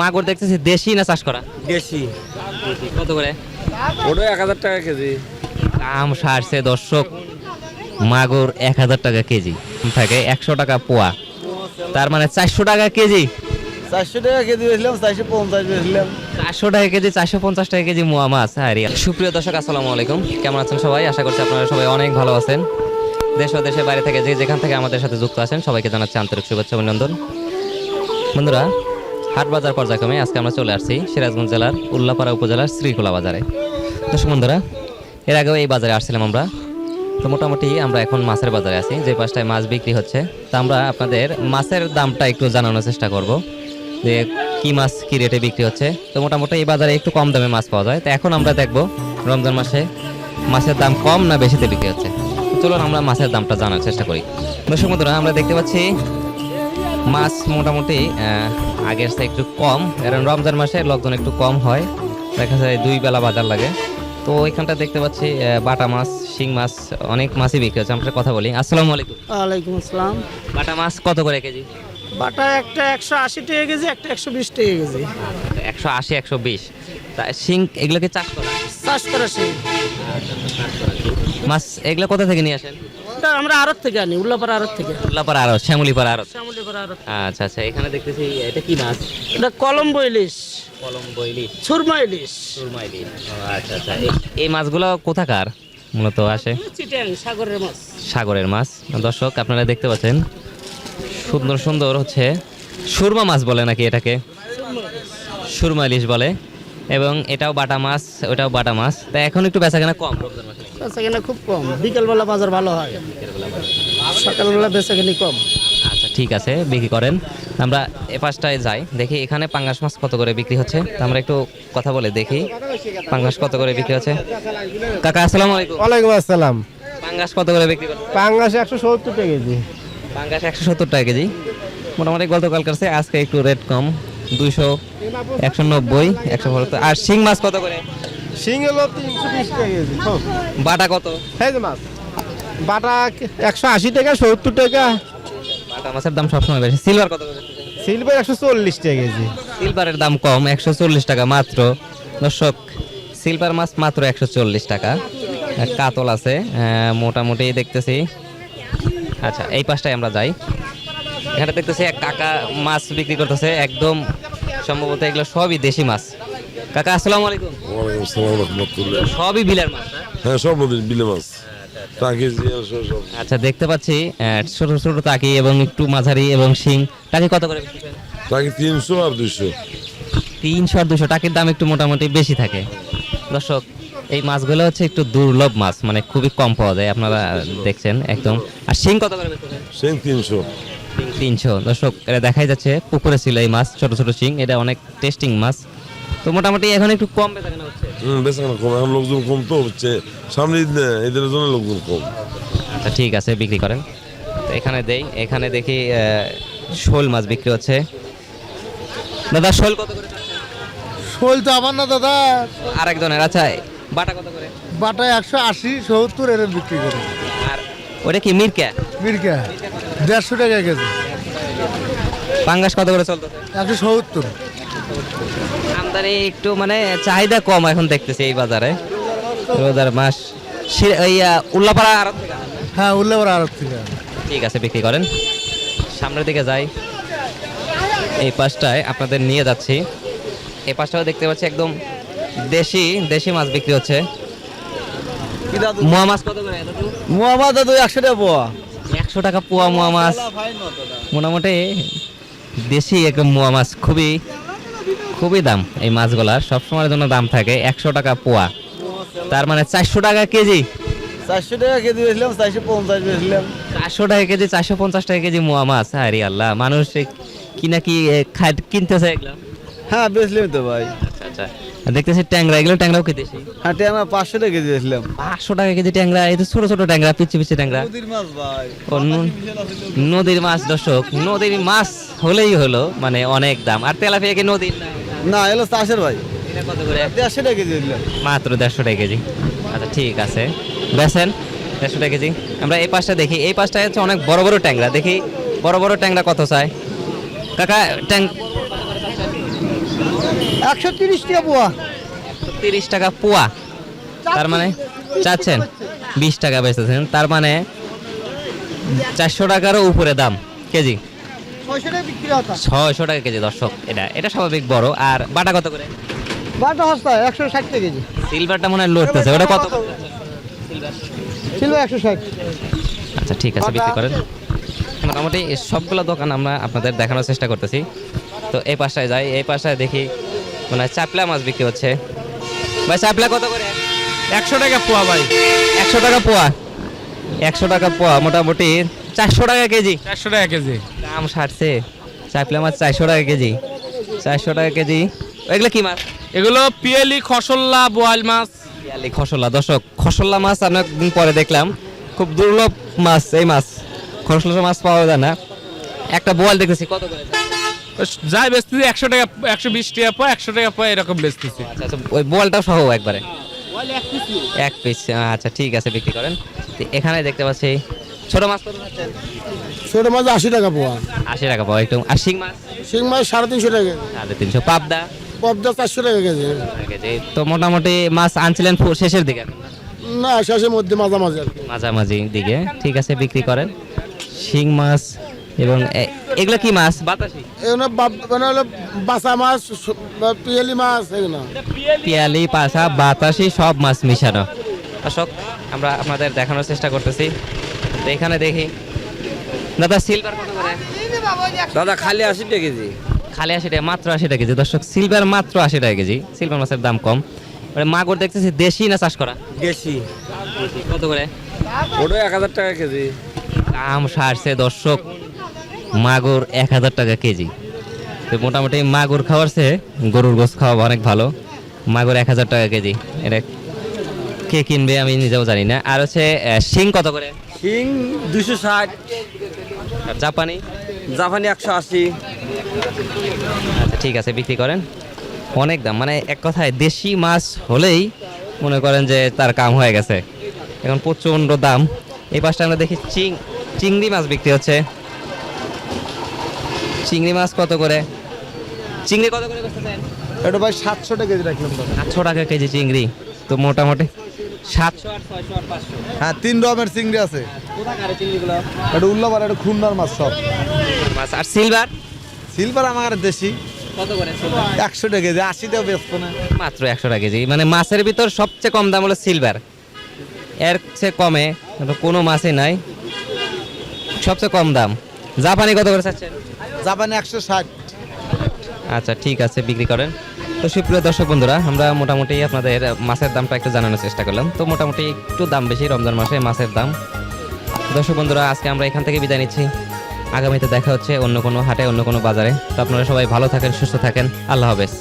মাগুর দেখতেছি দেশি না চাষ করা? দেশি। কত করে? ওটা এক হাজার টাকা কেজি। দাম সারছে দর্শক মাগুর এক হাজার টাকা কেজি। থাকে একশো টাকা পোয়া। তার মানে চারশো টাকা কেজি। চারশো টাকা কেজি বেছিলাম চারশো পঞ্চাশ বেছিলাম চারশো টাকা কেজি চারশো পঞ্চাশ টাকা কেজি মোয়া মাছ আরে সুপ্রিয় দর্শক আসসালামু আলাইকুম। কেমন আছেন সবাই? আশা করছি আপনারা সবাই অনেক ভালো আছেন। দেশ ও দেশের বাইরে থেকে যে যেখান থেকে আমাদের সাথে যুক্ত আছেন সবাইকে জানাচ্ছি আন্তরিক শুভেচ্ছা অভিনন্দন। বন্ধুরা হাট বাজার পর্যায়ক্রমে আজকে আমরা চলে আসছি সিরাজগঞ্জ জেলার উল্লাপাড়া উপজেলার শ্রীখোলা বাজারে। দর্শক বন্ধুরা, এর আগেও এই বাজারে আসছিলাম আমরা। তো মোটামুটি আমরা এখন মাছের বাজারে আছি, যে পাশটায় মাছ বিক্রি হচ্ছে। তা আমরা আপনাদের মাছের দামটা একটু জানানোর চেষ্টা করব, যে কি মাছ কি রেটে বিক্রি হচ্ছে। তো মোটামুটি এই বাজারে একটু কম দামে মাছ পাওয়া যায়। তো এখন আমরা দেখব রমজান মাসে মাছের দাম কম না বেশিতে বিক্রি হচ্ছে। চলুন আমরা মাছের দামটা জানার চেষ্টা করি। দর্শক বন্ধুরা, আমরা দেখতে পাচ্ছি মাছ মোটামুটি আগের চেয়ে একটু কম। কারণ রমজান মাসে লোকজন একটু কম হয়। দেখা যায় দুই বেলা বাজার লাগে। তো ওইখানটা দেখতে পাচ্ছি বাটা মাছ শিং মাছ অনেক মাছই বিক্রি হচ্ছে। আমরা কথা বলি। আসসালামু আলাইকুম। ওয়ালাইকুম আসসালাম। বাটা মাছ কত করে কেজি? বাটা একটা একশো আশি টাকা কেজি একটা একশো বিশ টাকা কেজি। একশো আশি একশো বিশ। তা শিং এগুলোকে চাষ করা? চাষ করা সেই মাছ এগুলো কোথা থেকে নিয়ে আসেন? এটা আমরা আড়ত থেকে আনি উল্লাপাড়া আড়ত থেকে। উল্লাপাড়া আরত শ্যামলিপাড়া আরত শ্যামলীপাড়া আড়ত আচ্ছা আচ্ছা এখানে দেখতেছি এটা কি মাছ? এটা কলম্বো ইলিশ। কলম্বো ইলিশ। সুরমা ইলিশ। সুরমা ইলিশ আচ্ছা আচ্ছা এই- এই মাছগুলো কোথাকার মূলত আসে? চিটাং সাগরের মাছ। সাগরের মাছ। দর্শক আপনারা দেখতে পাচ্ছেন সুন্দর সুন্দর হচ্ছে সুরমা মাছ বলে নাকি এটাকে? সুরমা ইলিশ বলে। এবং এটাও বাটা মাছ ওটাও বাটা মাছ। তা এখন একটু বেচাকেনা কম। নাকি? বেচাকেনা খুব কম। বিকেলবেলা বাজার ভালো হয়। সকালবেলা বেচাকেনি কম। আচ্ছা ঠিক আছে বিক্রি করেন। আমরা এ পাশটায় যাই। দেখি এখানে পাঙ্গাস মাছ কত করে বিক্রি হচ্ছে। তা আমরা একটু কথা বলে দেখি পাঙ্গাস কত করে বিক্রি হচ্ছে। কাকা আসসালামু আলাইকুম। ওয়ালাইকুম আসসালাম। পাঙ্গাস কত করে বিক্রি করছে পাঙ্গাস একশো সত্তর টাকা কেজি। পাঙ্গাস একশো সত্তর টাকা কেজি। মোটামুটি গতকাল কাছে আজকে একটু রেট কম। দুইশো একশো নব্বই একশো পঁচাত্তর। আর শিং মাছ কত করে? শিং হলো তিনশো বিশ টাকা কেজি বাটা কত? এই যে মাছ। বাটা একশো আশি টাকা সত্তর টাকা। বাটা মাছের দাম সবসময় বেশি। সিলভার কত সিলভার একশো চল্লিশ টাকা কেজি। সিলভারের দাম কম একশো চল্লিশ টাকা মাত্র। দর্শক সিলভার মাছ মাত্র একশো চল্লিশ টাকা। কাতল আছে মোটামুটি দেখতেছি। আচ্ছা এই পাশটায় আমরা যাই। এখানে দেখতেছি এক কাকা মাছ বিক্রি করতেছে একদম সম্ভবত এগুলো সবই দেশি মাছ। কাকা আসসালামু আলাইকুম। ওয়ালাইকুম আসসালাম রহমতুল্লাহ। সবই বিলের মাছ হ্যাঁ? সব নদীর বিলে মাছ। সব সব। আচ্ছা দেখতে পাচ্ছি ছোট ছোট টাকি এবং একটু মাঝারি এবং শিং। টাকি কত করে? টাকি তিনশো আর দুইশো। তিনশো আর দুশো টাকির দাম একটু মোটামুটি বেশি থাকে। দর্শক এই মাছগুলো হচ্ছে একটু দুর্লভ মাছ মানে খুবই কম পাওয়া যায় আপনারা দেখছেন একদম। আর শিং কত করে বিক্রি করেন? সেই তিনশো। শিং তিনশো। দর্শক এটা দেখাই যাচ্ছে পুকুরে ছিল এই মাছ ছোট ছোট শিং এটা অনেক টেস্টিং মাছ। তো মোটামুটি এখন একটু কম বেচা কেনা হচ্ছে। হুম কম। এখন লোকজন কম তো হচ্ছে। সামনে ঈদের জন্য লোকজন কম। আচ্ছা ঠিক আছে বিক্রি করেন। তো এখানে দেই এখানে দেখি শোল মাছ বিক্রি হচ্ছে। দাদা শোল কত করে শোল তো আমার না দাদা। আরেকজনের আচ্ছা বাটা কত করে? বাটা একশো আশি সত্তর এর বিক্রি করে। আর ওটা কি মিরকা? মির্কা দেড়শো টাকা কেজি। পাঙ্গাস কত করে চলতেছে? একশো সত্তর। আমদানি একটু মানে চাহিদা কম এখন দেখতেছি এই বাজারে রোজার মাস। উল্লাপাড়া আড়ত থেকে হ্যাঁ উল্লেবার আড়ত থেকে ঠিক আছে বিক্রি করেন। সামনের দিকে যাই। এই পাশটায় আপনাদের নিয়ে যাচ্ছি। এই পাশটাও দেখতে পাচ্ছি একদম দেশি দেশি মাছ বিক্রি হচ্ছে। মোয়া মাছ কত করে? দাদু? মোহাম্মদ দাদু একশো টাকা পোয়া। একশো টাকা পোয়া মোয়া মাছ। মোটামুটি দেশি একদম মোয়া মাছ খুবই খুবই দাম এই মাছগুলার। সবসময়ের জন্য দাম থাকে একশো টাকা পোয়া। তার মানে চারশো টাকা কেজি। চারশো টাকা কেজি বেছিলাম চারশো পঞ্চাশ বেছিলাম চারশো টাকা কেজি চারশো পঞ্চাশ টাকা কেজি মোয়া মাছ। আরে আল্লাহ মানুষ কি না কি কিনতেছে এগুলো। হ্যাঁ বেচলাম তো ভাই। আচ্ছা আচ্ছা। দেখতেছি ট্যাংরা এগুলো ট্যাংরাও কি দেশি হ্যাঁ টাকা পাঁচশো টাকা কেজি বেছিলাম পাঁচশো টাকা কেজি ট্যাংরা এই তো ছোট ছোট ট্যাংরা পিচ্ছি পিচ্ছি ট্যাংরা। নদীর মাছ ভাই। নদীর মাছ দর্শক নদীর মাছ হলেই হলো মানে অনেক দাম। আর তেলাপিয়া কি নদীর না? এলো চাষের ভাই। কত করে? দেড়শো টাকা কেজি বেছিলাম মাত্র দেড়শো টাকা কেজি। আচ্ছা ঠিক আছে। বেছেন দেড়শো টাকা কেজি। আমরা এই পাশটা দেখি। এই পাশটায় হচ্ছে অনেক বড় বড় ট্যাংরা। দেখি বড় বড় ট্যাংরা কত চায়? কাকা ট্যাং একশো তিরিশ টাকা পোয়া। তিরিশ টাকা পোয়া। তার মানে চাচ্ছেন? বিশ টাকা বেচতেছেন। তার মানে চারশো টাকারও উপরে দাম কেজি? ছয়শো টাকা কেজি দর্শক এটা এটা স্বাভাবিক বড়। আর বাটা কত করে? বাটা হস্তা একশো ষাট টাকা কেজি। সিলভারটা মনে হয় লড়তেছে। ওটা কত? ছিল একশো ষাট। আচ্ছা ঠিক আছে বিক্রি করেন। মোটামুটি সবগুলো দোকান আমরা আপনাদের দেখানোর চেষ্টা করতেছি। তো এই পাশটায় যাই এই পাশটায় দেখি মানে চাপলা মাছ বিক্রি হচ্ছে। ভাই চাপলা কত করে? একশো টাকা পোয়া ভাই। একশো টাকা পোয়া? একশো টাকা পোয়া মোটামুটি চারশো টাকা কেজি। চারশো টাকা কেজি। দাম সারছে। চাপলা মাছ চারশো টাকা কেজি। চারশো টাকা কেজি। এগুলো কি মাছ? এগুলো পিয়ালি খসল্লা বোয়াল মাছ। পিয়ালি খসল্লা দর্শক খসল্লা মাছ আমি একদিন পরে দেখলাম। খুব দুর্লভ মাছ এই মাছ। খসল্লা মাছ পাওয়া যায় না। একটা বোয়াল দেখেছি কত করে? যাই বেচতেছি একশো টাকা একশো বিশ টাকা পোয়া একশো টাকা পোয়া এরকম বেচতেছি। আচ্ছা আচ্ছা ওই বোয়ালটাও সহ একবারে? এক পিস আচ্ছা ঠিক আছে বিক্রি করেন। এখানে দেখতে পাচ্ছি ছোট মাছ ছোট মাছ আশি টাকা পোয়া। আশি টাকা পাওয়া একটু আর শিং মাছ? শিং মাছ সাড়ে তিনশো টাকা সাড়ে তিনশো। পাবদা? পাবদা চারশো টাকা কেজি। তো মোটামুটি মাছ আনছিলেন শেষের দিকে? না শেষের মধ্যে মাঝামাঝি মাঝামাঝি দিকে। ঠিক আছে বিক্রি করেন। শিং মাছ এবং এগুলো কি মাছ? বাতাসি। এগুলো মানে হলো বাসা মাছ পিয়ালি মাছ এগুলো। পিয়ালি পাশা বাতাসি সব মাছ মিশানো। দর্শক আমরা আপনাদের দেখানোর চেষ্টা করতেছি। তো এখানে দেখি। দাদা সিলভার কত করে? দাদা খালি আশি টাকা কেজি। খালি আশি টাকা মাত্র আশি টাকা কেজি। দর্শক সিলভার মাত্র আশি টাকা কেজি। সিলভার মাছের দাম কম। মানে মাগুর দেখতেছি দেশি না চাষ করা? দেশি। কত করে? ওটা এক হাজার টাকা কেজি। দাম সারছে দর্শক। মাগুর এক হাজার টাকা কেজি। তো মোটামুটি মাগুর খাওয়ার চেয়ে গরুর গোস খাওয়া অনেক ভালো। মাগুর এক হাজার টাকা কেজি। এটা কে কিনবে আমি নিজেও জানি না। আর হচ্ছে শিং কত করে? শিং দুশো ষাট। জাপানি? জাপানি একশো আশি। আচ্ছা ঠিক আছে বিক্রি করেন। অনেক দাম। মানে এক কথায় দেশি মাছ হলেই মনে করেন যে তার কাম হয়ে গেছে। এখন প্রচণ্ড দাম। এই পাশটা আমরা দেখি চিং চিংড়ি মাছ বিক্রি হচ্ছে। চিংড়ি মাছ কত করে? চিংড়ি কত করে বেচতেছেন এটা ভাই সাতশো টাকা কেজি রাখলাম সাতশো টাকা কেজি চিংড়ি তো মোটামুটি সাতশো আর ছয়শো আর পাঁচশো। হ্যাঁ তিন রকমের চিংড়ি আছে। কোথাকার চিংড়িগুলো? এটা উল্লাবার এটা খুলনার মাছ সব। মাছ। আর সিলভার? সিলভার আমার দেশি। কত করে একশো টাকা কেজি আশি টাকা বেচবো না। মাত্র একশো টাকা কেজি। মানে মাছের ভিতর সবচেয়ে কম দাম হলো সিলভার। এর চেয়ে কমে কোনো মাছই নাই। সবচেয়ে কম দাম। জাপানি কত করে চাচ্ছেন? জাপানি একশো ষাট। আচ্ছা ঠিক আছে, বিক্রি করেন। তো সুপ্রিয় দর্শক বন্ধুরা, আমরা মোটামুটি আপনাদের মাছের দামটা একটু জানানোর চেষ্টা করলাম। তো মোটামুটি একটু দাম বেশি রমজান মাসে মাছের দাম। দর্শক বন্ধুরা, আজকে আমরা এখান থেকে বিদায় নিচ্ছি। আগামীতে দেখা হচ্ছে অন্য কোনো হাটে, অন্য কোনো বাজারে। তো আপনারা সবাই ভালো থাকেন, সুস্থ থাকেন। আল্লাহ হাফেজ।